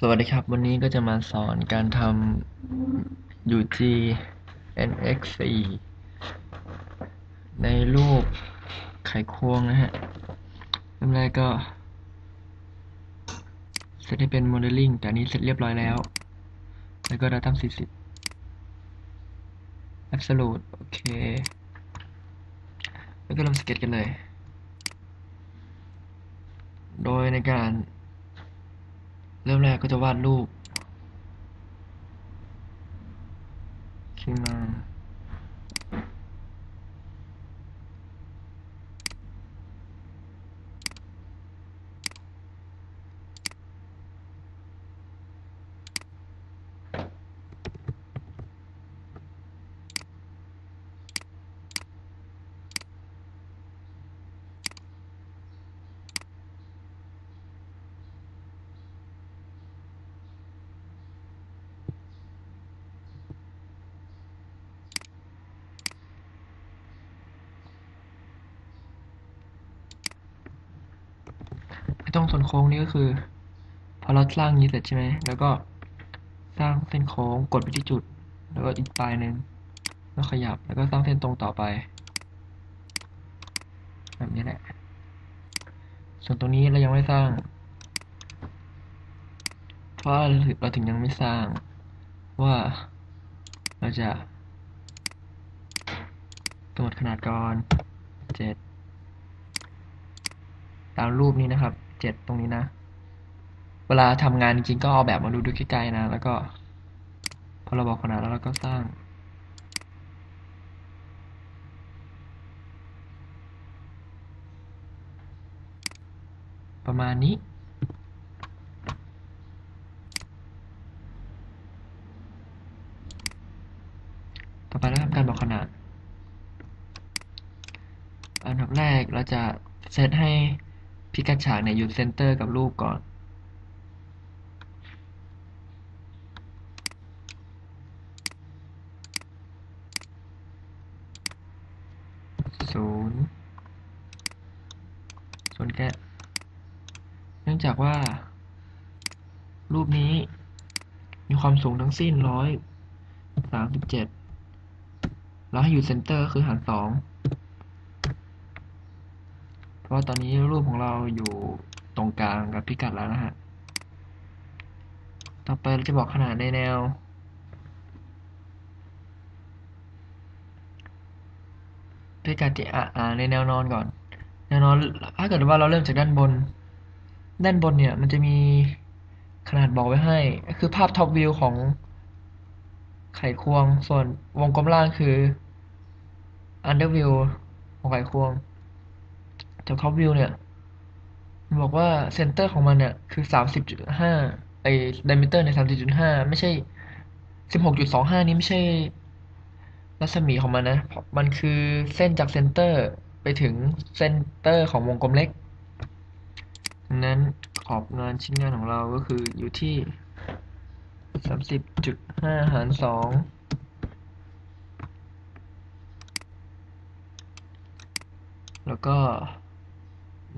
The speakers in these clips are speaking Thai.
สวัสดีครับ วันนี้ก็จะมาสอนการทำ UG NX4 ในรูปไขควงนะฮะเริ่มแรกก็เซตให้เป็นโมเดลลิ่งแต่นนี้เสร็จเรียบร้อยแล้ว แล้วก็ Datum 40 Absolute โอเค แล้วก็เริ่มสเก็ตกันเลย โดยในการ เริ่มแรกก็จะวาดรูปขึ้นมา ไอ้ตรงส่วนโค้งนี้ก็คือ พอเราสร้างนี้เสร็จใช่ไหมแล้วก็สร้างเส้นโค้งกดไปที่จุด แล้วก็อีกปลายหนึ่งแล้วขยับแล้วก็สร้างเส้นตรงต่อไป แบบนี้แหละ ส่วนตรงนี้เรายังไม่สร้าง เพราะเราถึงเราถึงยังไม่สร้างว่าเราจะกำหนดขนาดก่อนเจ็ดตามรูปนี้นะครับ เจ็ดตรงนี้นะ เวลาทำงานจริงก็เอาแบบมาดูดูใกล้ๆนะ แล้วก็ พอเราบอกขนาดแล้วเราก็สร้างประมาณนี้ ต่อไปเราทำการบอกขนาด อันดับแรกเราจะเซตให้ พิกัดฉากเนี่ยอยู่เซนเตอร์กับรูปก่อน ศูนย์ส่วนแกะเนื่องจากว่า รูปนี้ มีความสูงทั้งสิ้นร้อยสามสิบเจ็ดแล้วให้อยู่เซนเตอร์คือหารสอง เพราะตอนนี้รูปของเราอยู่ตรงกลางกับพิกัดแล้วนะฮะ ต่อไปเราจะบอกขนาดในแนว พิกัดที่อ่าในแนวนอนก่อน แนวนอนถ้าเกิดว่าเราเริ่มจากด้านบน ด้านบนเนี่ยมันจะมีขนาดบอกไว้ให้ คือภาพท็อปวิวของไขควง ส่วนวงกลมล่างคือ under view ของไขควง จากท็อปวิวเนี่ย บอกว่าเซนเตอร์ของมันเนี่ย คือสามสิบจุดห้าไอ้ไดมิเตอร์ในสามสิบจุดห้าไม่ใช่สิบหกจุดสองห้านี้ไม่ใช่ รัศมีของมันนะ มันคือเส้นจากเซนเตอร์ไปถึงเซนเตอร์ของวงกลมเล็กดังนั้นขอบงานชิ้นงานของเราก็คืออยู่ที่สามสิบจุดห้าหารสองแล้วก็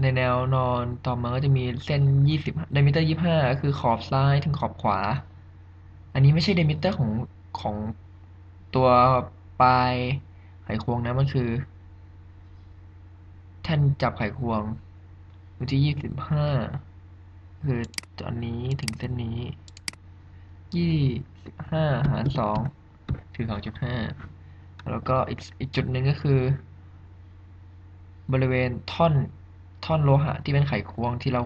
ในแนวนอนต่อมาก็จะมีเส้นยี่สิบไดมิเตอร์ยี่ห้าก็คือขอบซ้ายถึงขอบขวา อันนี้ไม่ใช่ไดมิเตอร์ของของตัวปลายไขควงนะ มันคือ แท่นจับไขควงอยู่ที่ยี่สิบห้าคืออันนี้ถึงเส้นนี้ยี่สิบห้ารสองคือสองจุดห้าแล้วก็อีกอีกจุดหนึ่งก็คือ บริเวณท่อน ท่อนโลหะที่เป็นไขควงที่เรา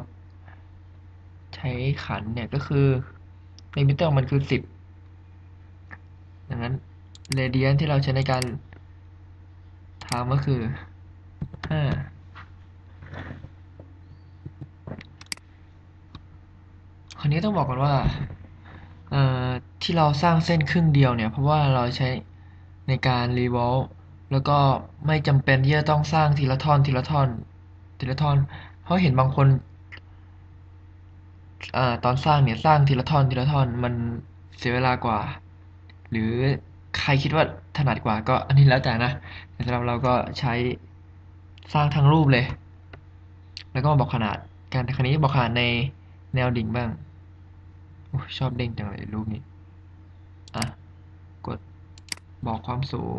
ใช้ขันเนี่ยก็คือในมิเตอร์มันคือสิบดังนั้นเรเดียนที่เราใช้ในการทำก็คือห้าคราวนี้ต้องบอกก่อนว่าเอ่อที่เราสร้างเส้นครึ่งเดียวเนี่ย เพราะว่าเราใช้ในการรีวอลแล้วก็ไม่จำเป็นที่จะต้องสร้างทีละท่อนทีละท่อน ทีละท่อน เพราะเห็นบางคนอตอนสร้างเนี่ยสร้างทีละท่อนทีละท่อนมันเสียเวลากว่า หรือใครคิดว่าถนัดกว่าก็อันนี้แล้วแต่นะแต่สำหรับเราก็ใช้สร้างทั้งรูปเลย แล้วก็มาบอกขนาดการคราวนี้บอกขนาดในแนวดิ่งบ้างอชอบเด้งจังเลยรูปนี้ อะ กดบอกความสูง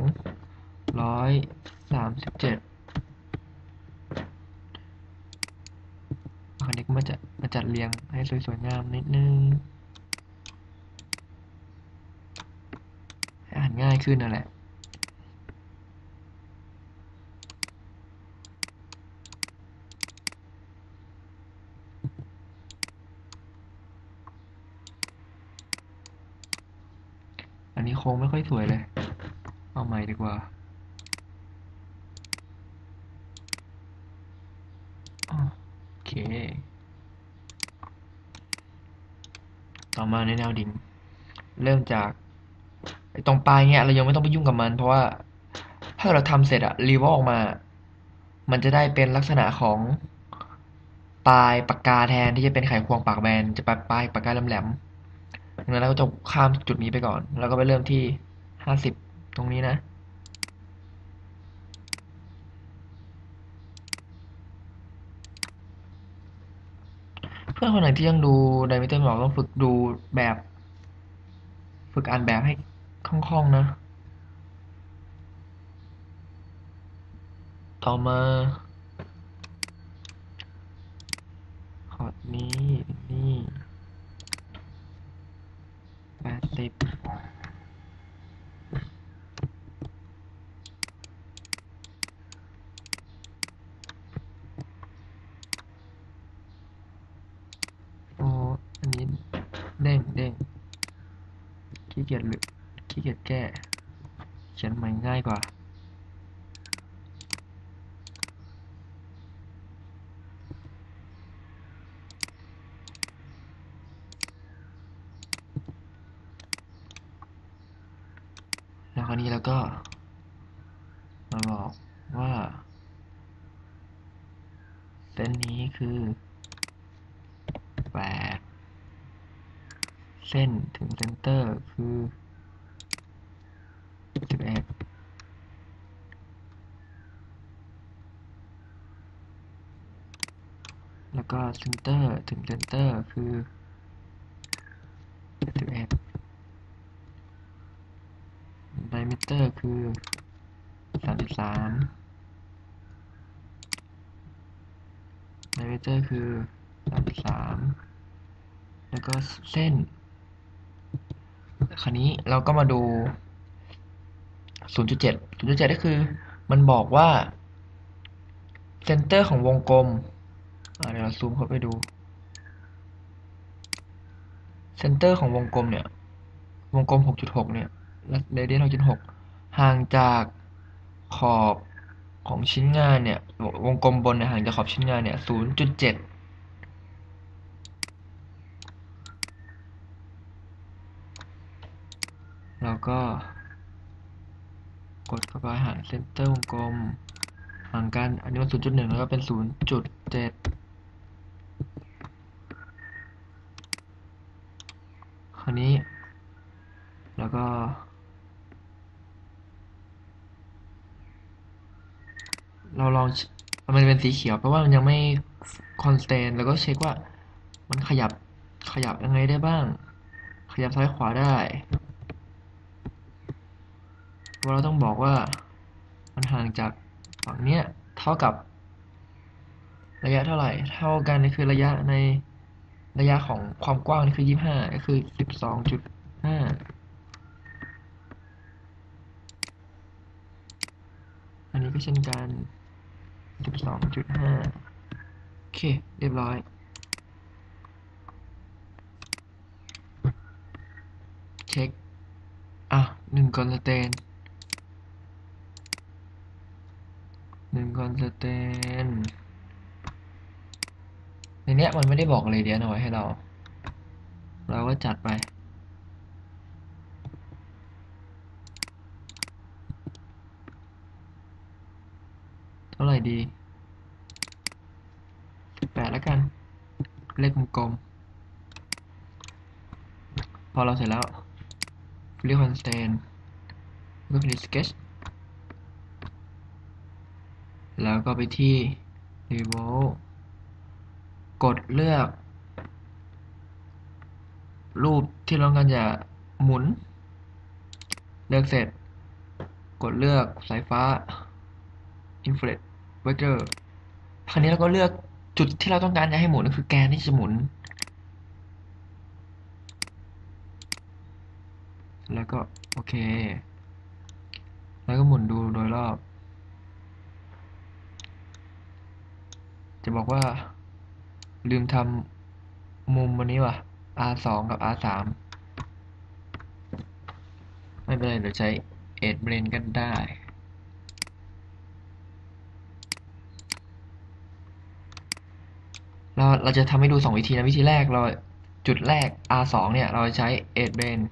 ร้อยสามสิบเจ็ด คราวนี้ก็มาจัดมาจัดเรียงให้สวยๆงามนิดนึงให้อ่านง่ายขึ้นนั่นแหละอันนี้โค้งไม่ค่อยสวยเลย เอาใหม่ดีกว่า โอเค ต่อมาในแนวดิ่ง เริ่มจากตรงปลายเงี้ยเรายังไม่ต้องไปยุ่งกับมัน เพราะว่าถ้าเราทำเสร็จอะรีวอลออกมา มันจะได้เป็นลักษณะของปลายปากกาแทนที่จะเป็นไขควงปากแบนจะปลายปลายปากกาแหลมๆดังนั้นเราก็จะข้ามจุดนี้ไปก่อน แล้วก็ไปเริ่มที่ห้าสิบตรงนี้นะ เพื่อนคนไหนที่ยังดูไดมิเตอร์บอกต้องฝึกดูแบบ ฝึกอ่านแบบให้คล่องๆนะ ต่อมาขอดนี้ นี่แปดสิบโอ้อันนี้เด้งเด้ง ขี้เกียจหรือขี้เกียจแก้ เขียนใหม่ง่ายกว่า แล้วคราวนี้เราก็มาบอกว่า เส้นนี้คือแปด เส้นถึงเซนเตอร์คือสิบเอ็ดแล้วก็เซนเตอร์ถึงเซนเตอร์คือสิบเอ็ดไดมิเตอร์คือสามสิบสามไดมิเตอร์คือสามสิบสามแล้วก็เส้น คราวนี้เราก็มาดู 0.7 0.7 ก็คือ มันบอกว่าเซนเตอร์ของวงกลมเดี๋ยวเราซูมเข้าไปดูเซนเตอร์ของวงกลมเนี่ย วงกลม 6.6 เนี่ยเรเดียน6.6 ห่างจากขอบของชิ้นงานเนี่ย วงกลมบนเนี่ยห่างจากขอบชิ้นงานเนี่ย 0.7 แล้วก็ กดเข้าไปหาเซนเตอร์วงกลมห่างกันอันนี้มัน0.1แล้วก็เป็น0.7คราวนี้ แล้วก็เราลองมันเป็นสีเขียวเพราะว่ามันยังไม่คอนสแตนแล้วก็เช็คว่า มันขยับขยับยังไงได้บ้าง ขยับซ้ายขวาได้ เราต้องบอกว่ามันห่างจากฝั่งเนี้ยเท่ากับ ระยะเท่าไหร่ เท่ากันนี่คือระยะในระยะของความกว้างนี่คือยี่ห้าก็คือสิบสองจุดห้าอันนี้ก็เช่นกันสิบสองจุดห้าโอเค เรียบร้อยเช็คอะหนึ่งคอนสแตน หนึ่งคอนสแตนในเนี้ยมันไม่ได้บอกเลยเดียนเอาไว้ให้เรา เราก็จัดไป เท่าไหร่ดีแปดแล้วกัน เลขกลมๆพอเราเสร็จแล้วฟิลิคอนสแตนก็ฟิลิสเกช แล้วก็ไปที่ Revolve กดเลือก รูปที่เราต้องการจะหมุน เลือกเสร็จ กดเลือกสายฟ้า infrared vector คราวนี้เราก็เลือกจุดที่เราต้องการจะให้หมุนก็คือแกนที่จะหมุน แล้วก็โอเค แล้วก็หมุนดูโดยรอบ จะบอกว่า ลืมทำมุมวันนี้ว่ะ R สองกับ R สามไม่เป็นไรเดี๋ยวใช้ Edge Blend ก็ได้เราเราจะทำให้ดูสองวิธีนะ วิธีแรกเราจุดแรก R สองเนี่ย เราจะใช้ Edge Blend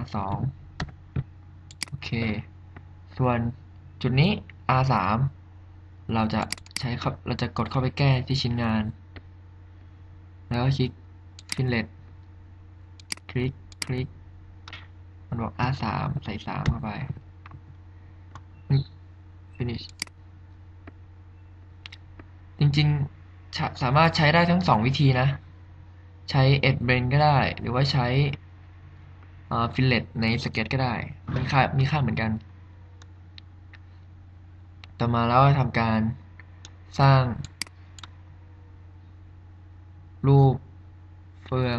R สองโอเค ส่วนจุดนี้ R สามเราจะ ช้เข้าเราจะกดเข้าไปแก้ที่ชิ้นงาน แล้วก็คลิก Fillet คลิกคลิก มันบอก R สามใส่สามเข้าไป Finish จริงๆ สามารถใช้ได้ทั้งสองวิธีนะ ใช้ Edge Blend ก็ได้ หรือว่าใช้ Fillet ใน Sketch ก็ได้ มีค่ามีค่าเหมือนกัน ต่อมาแล้วทำการ สร้าง รูปเฟือง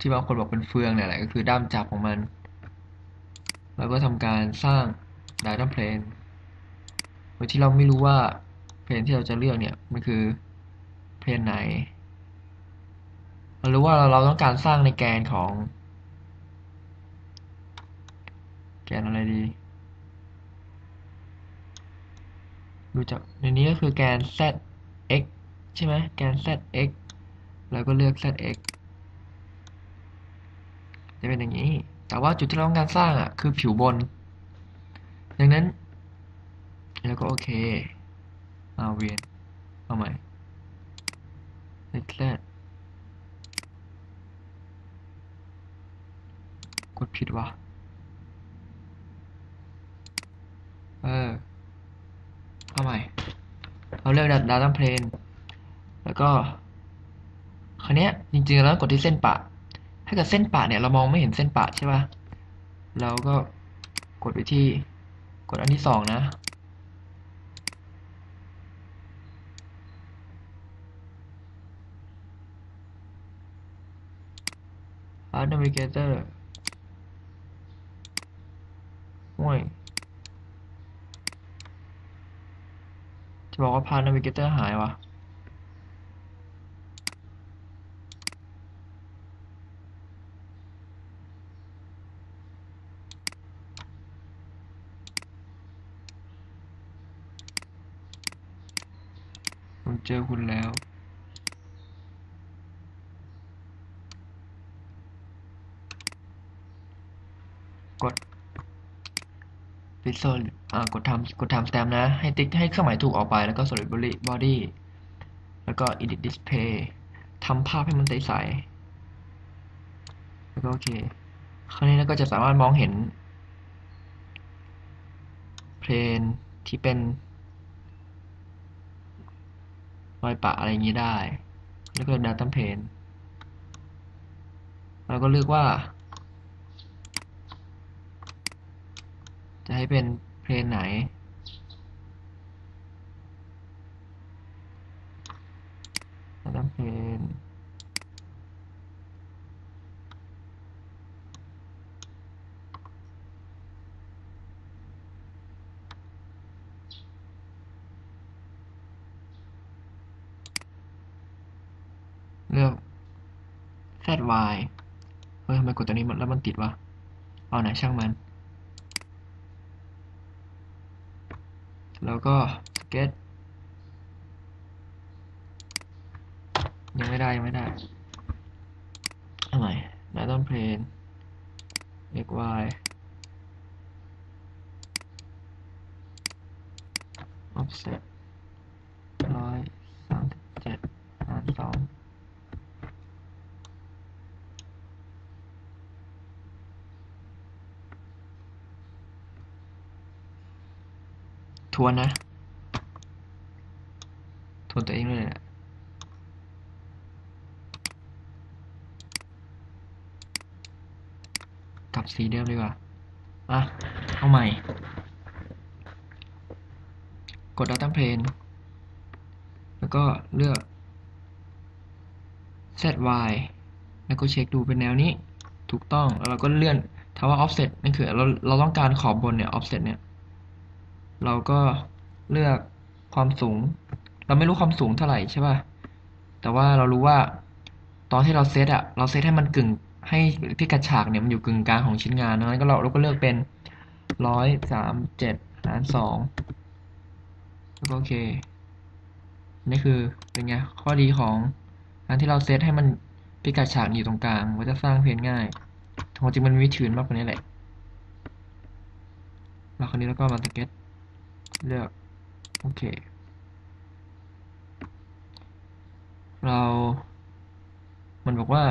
ที่บางคนบอกเป็นเฟืองเนี่ยแหละก็คือด้ามจับของมัน แล้วก็ทำการสร้าง Data Plane โดยที่เราไม่รู้ว่าเพลนที่เราจะเลือกเนี่ยมันคือเพลนไหนเรารู้ว่าเราเราต้องการสร้างในแกนของ แกนอะไรดี ดูจากในนี้ก็คือแกน zx ใช่ไหมแกน zx แล้วก็เลือก zx จะเป็นอย่างนี้ แต่ว่าจุดที่เราต้องการสร้างอะคือผิวบน ดังนั้น แล้วก็โอเคเอาเวียนเอาใหม่ x z กดผิดวะเออ เอาใหม่ เราเลือก Data Plane แล้วก็คราวนี้ยจริงๆแล้วกดที่เส้นปะ ถ้าเกิดเส้นปะเนี่ยเรามองไม่เห็นเส้นปะใช่ป่ะ เราก็กดไปที่กดอันที่สองนะ Path Navigator ห่วย จะบอกว่าพานาวิเกเตอร์หายวะผมเจอคุณแล้ว กด Visual อ่ากดทำกดทำ stamp นะ ให้ติ๊กให้เครื่องหมายถูกออกไปแล้วก็ solid body แล้วก็ edit display ทำภาพให้มันใสๆแล้วก็โอเค คราวนี้เราก็จะสามารถมองเห็นเพลนที่เป็นรอยปะอะไรอย่างนี้ได้ แล้วก็ data plane แล้วก็เลือกว่า จะให้เป็นเพลนไหน data plane เลือก ZY เฮ้ยทำไมกดตัวนี้มันแล้วมันติดวะ เอาไหนช่างมัน แล้วก็ get ยังไม่ได้ ยังไม่ได้เอาใหม่ data plane xy offset ร้อยสามสิบเจ็ดหารสอง วนนะ ทวนตัวเองเลยนะกลับสีเดิมดีกว่า อะ เอาใหม่ กด data ดเพลงแล้วก็เลือก set Y แล้วก็เช็คดูเป็นแนวนี้ ถูกต้อง แล้วเราก็เลื่อนถ้าว่า offset นั่นคือเราเราต้องการขอบบนเนี่ย offset เนี่ย เราก็เลือกความสูง เราไม่รู้ความสูงเท่าไหร่ใช่ป่ะ แต่ว่าเรารู้ว่าตอนที่เราเซตอะเราเซตให้มันกึ่งให้พิกัดฉากเนี่ยมันอยู่กึ่งกลางของชิ้นงานนั้นก็เราเราก็เลือกเป็นร้อยสามเจ็ดหารสองแล้วก็โอเคนี่คือเป็นไงข้อดีของการที่เราเซตให้มันพิกัดฉากอยู่ตรงกลางมันจะสร้างเพนง่ายความจริงมันมีวิธีอื่นมากกว่านี้แหละแล้วคราวนี้เราก็มาสเก็ต เลือก โอเค เรา มันบอกว่า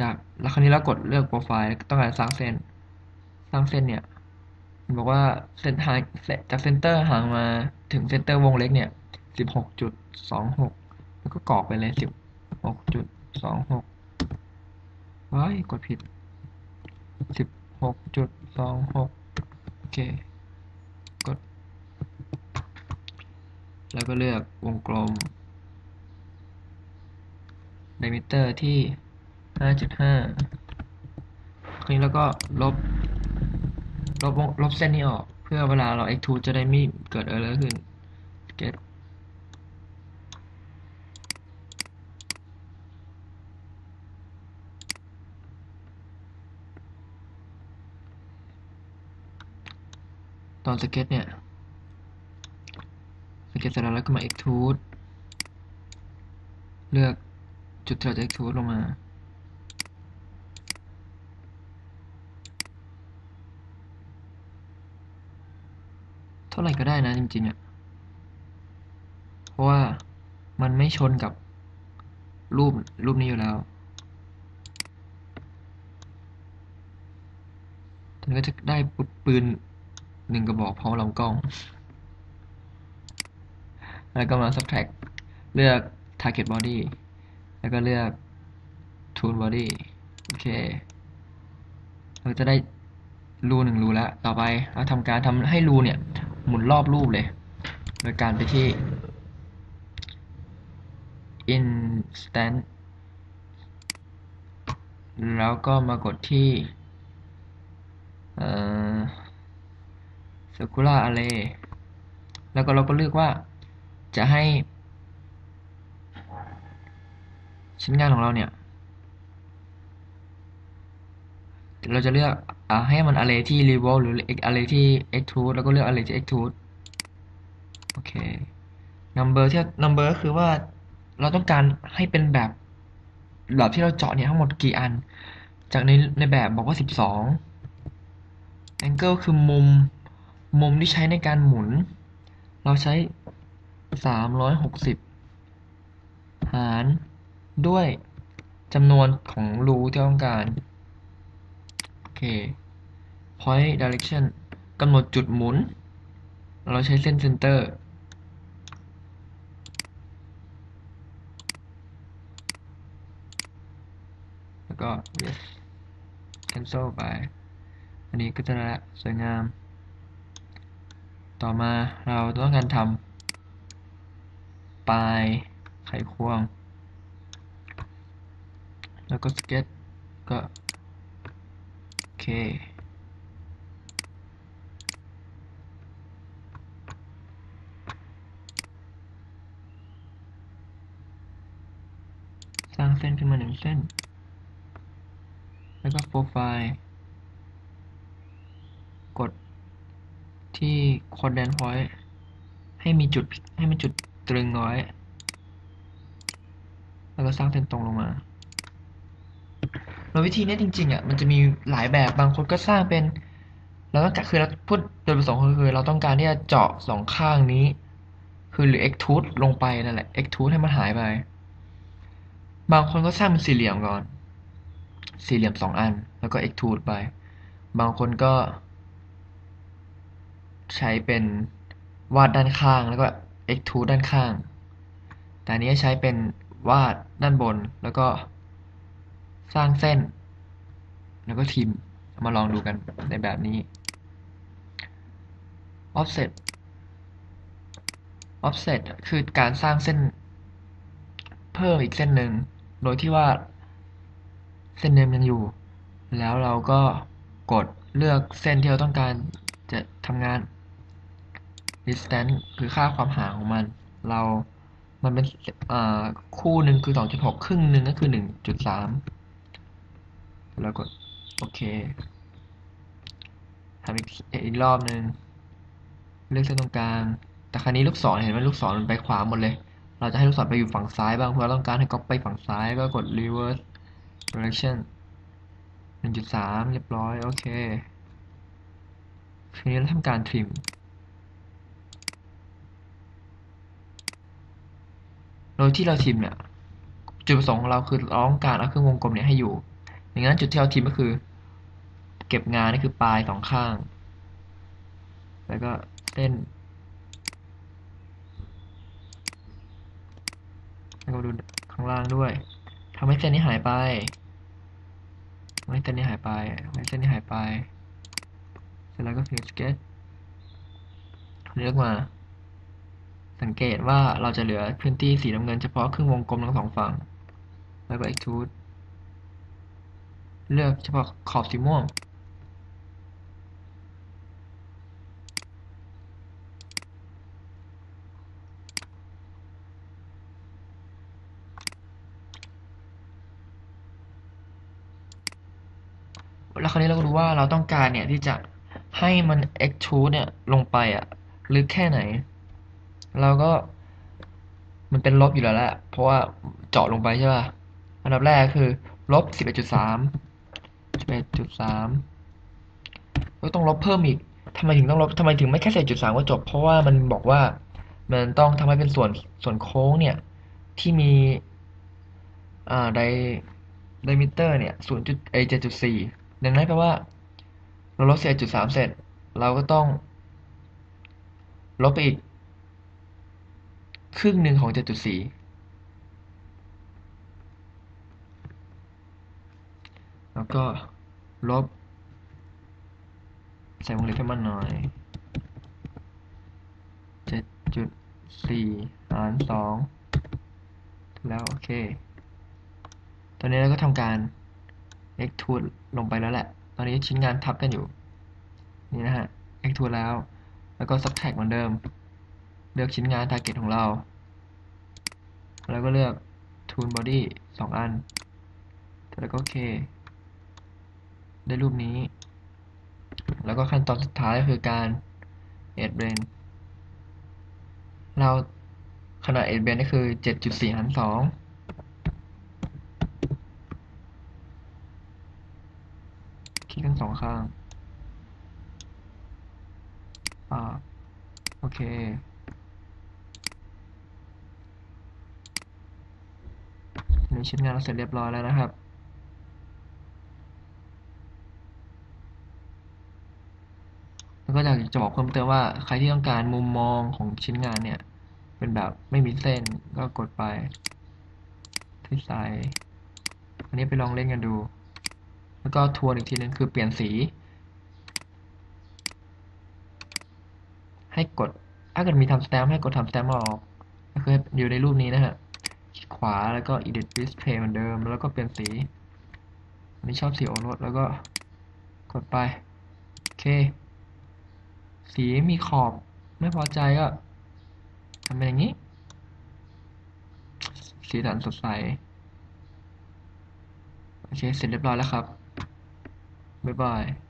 จากแล้วคราวนี้เรากดเลือกโปรไฟล์ต้องการสร้างเส้น สร้างเส้นเนี่ย มันบอกว่าเส้นห่างจากเซนเตอร์ห่างมาถึงเซนเตอร์วงเล็กเนี่ยสิบหกจุดสองหกแล้วก็กรอกไปเลยสิบหกจุดสองหกว้ายกดผิดสิบหกจุดสองหกโอเค กด แล้วก็เลือกวงกลม diameter ที่ 5.5 คราวนี้แล้วก็ลบ ลบลบเส้นนี้ออก เพื่อเวลาเรา extrude จะได้ไม่เกิด error ขึ้น get ตอนสเก็ตเนี่ย เก็ตเสร็จแล้วแล้วก็มา extrude เลือกจุดที่เราจะ extrude ลงมาเท่าไหร่ก็ได้นะจริงๆอะ่ะ เพราะว่ามันไม่ชนกับรูปรูปนี้อยู่แล้วตอนนี้ก็จะได้ปืนหนึ่งกระบอกพร้อมลำกล้อง แล้วก็มา subtract เลือก target body แล้วก็เลือก tool body โอเค เราจะได้รูหนึ่งรูแล้ว ต่อไปเราทำการทำให้รูเนี่ย หมุนรอบรูปเลย โดยการไปที่ instant แล้วก็มากดที่เอ่อ circular array แล้วก็เราก็เลือกว่า จะให้ ชิ้นงานของเราเนี่ย เราจะเลือกอให้มัน array ที่ revolve หรือ array ที่ extrude แล้วก็เลือก array ที่ extrude โอเค number ที่ number ก็คือว่าเราต้องการให้เป็นแบบแบบที่เราเจาะเนี่ยทั้งหมดกี่อัน จากในในแบบบอกว่า 12 angle คือมุมมุมที่ใช้ในการหมุน เราใช้ 360หารด้วยจำนวนของรูที่ต้องการ โอเค point direction กำหนดจุดหมุน เราใช้เส้น center แล้วก็ yes cancel ไป อันนี้ก็จะละสวยงาม ต่อมาเราต้องการทำ ปลายไขควง แล้วก็สเก็ตก็โอเคสร้างเส้นขึ้นมาหนึ่งเส้น แล้วก็โปรไฟล์ กดที่ coordinate point ให้มีจุดให้มันจุด ตรึงเอาไว้ แล้วก็สร้างเส้นตรงลงมาแล้ววิธีนี้จริงๆอะมันจะมีหลายแบบบางคนก็สร้างเป็น เราต้องการคือเราพูดโดยประสงค์คือ เราต้องการที่จะเจาะสองข้างนี้ คือหรือ extrude ลงไปนั่นแหละ extrude ให้มันหายไป บางคนก็สร้างเป็นสี่เหลี่ยมก่อน สี่เหลี่ยมสองอัน แล้วก็ extrude ไป บางคนก็ ใช้เป็นวาดด้านข้างแล้วก็ X2 ด้านข้าง แต่อันนี้ใช้เป็นวาดด้านบนแล้วก็สร้างเส้น แล้วก็ทิมมาลองดูกันในแบบนี้ offset offset คือการสร้างเส้น เพิ่มอีกเส้นหนึ่ง โดยที่ว่า เส้นเดิมยังอยู่ แล้วเราก็กดเลือกเส้นที่เราต้องการจะทำงาน distance คือค่าความห่างของมัน เรา มันเป็นคู่หนึ่งคือ 2.6 ครึ่งหนึ่งก็คือ 1.3 แล้วกด โอเคทำอีกอีกรอบหนึ่งเลือกเส้นตรงกลาง แต่ครั้นี้ลูกศรเห็นไหมลูกศรมันไปขวาหมดเลย เราจะให้ลูกศรไปอยู่ฝั่งซ้ายบ้าง เพราะเราต้องการให้ก๊อปไปฝั่งซ้ายก็กด reverse direction 1.3 เรียบร้อย โอเค ทีนี้เราทำการ trim โดยที่เราทิมเนี่ยจุดประสงค์ของเราคือเราต้องการเอาเครื่องวงกลมเนี่ยให้อยู่ดังนั้นจุดที่เราทิมก็คือ เก็บงานนี่คือปลายสองข้าง แล้วก็เส้นแล้วก็ดูข้างล่างด้วยทำให้เส้นนี้หายไปทำให้เส้นนี้หายไปทำให้เส้นนี้หายไป เสร็จแล้วก็ finish sketch เลือกมา สังเกตว่าเราจะเหลือพื้นที่สีน้ำเงินเฉพาะครึ่งวงกลมทั้งสองฝั่ง แล้วก็ extrude เลือกเฉพาะขอบสีม่วง แล้วคราวนี้เราก็รู้ว่าเราต้องการเนี่ยที่จะให้มัน extrude เนี่ยลงไปอะลึกแค่ไหน เราก็ มันเป็นลบอยู่แล้วแหละเพราะว่าเจาะลงไปใช่ป่ะอันดับแรกคือลบสิบเอ็ดจุดสามสิบเอ็ดจุดสามก็ต้องลบเพิ่มอีกทำไมถึงต้องลบทำไมถึงไม่แค่สิบจุดสามก็จบ เพราะว่ามันบอกว่ามันต้องทำให้เป็นส่วนส่วนโค้งเนี่ย ที่มีอ่าไดไดมิเตอร์เนี่ยศูนย์จุดเอเจ็ดจุดสี่ดังนั้นแปลว่า เราลบเอ็ดจุดสามเสร็จ เราก็ต้อง ลบไปอีก ครึ่งหนึ่งของเจ็ดจุดสี่แล้วก็ลบ ใส่วงเล็บให้มันหน่อยเจ็ดจุดสี่หารสองแล้ว โอเค ตอนนี้เราก็ทำการ extrude ลงไปแล้วแหละ ตอนนี้ชิ้นงานทับกันอยู่ นี่นะฮะ extrude แล้ว แล้วก็ subtract เหมือนเดิม เลือกชิ้นงาน target ของเรา แล้วก็เลือก tool body สองอัน แล้วก็โอเค ได้รูปนี้ แล้วก็ขั้นตอนสุดท้ายก็คือการ edge blend เราขนาด edge blend ก็คือ 7.4หาร2คลิกทั้งสองข้าง อ่า โอเค ในชิ้นงานเราเสร็จเรียบร้อยแล้วนะครับ แล้วก็อยากจะบอกเพิ่มเติมว่าใครที่ต้องการมุมมองของชิ้นงานเนี่ย เป็นแบบไม่มีเส้นก็กดไป ที่ซ้ายอันนี้ไปลองเล่นกันดู แล้วก็ทวนอีกทีนึงคือเปลี่ยนสี ให้กด ถ้าเกิดมีทำสแตมป์ให้กดทำสแตมป์ออกก็คืออยู่ในรูปนี้นะฮะ ขวาแล้วก็ edit display เหมือนเดิม แล้วก็เปลี่ยนสีอันนี้ชอบสีโอรสแล้วก็กดไป โอเค สีมีขอบไม่พอใจก็ทำเป็นอย่างนี้ สีสันสดใส โอเค เสร็จเรียบร้อยแล้วครับ บ๊ายบาย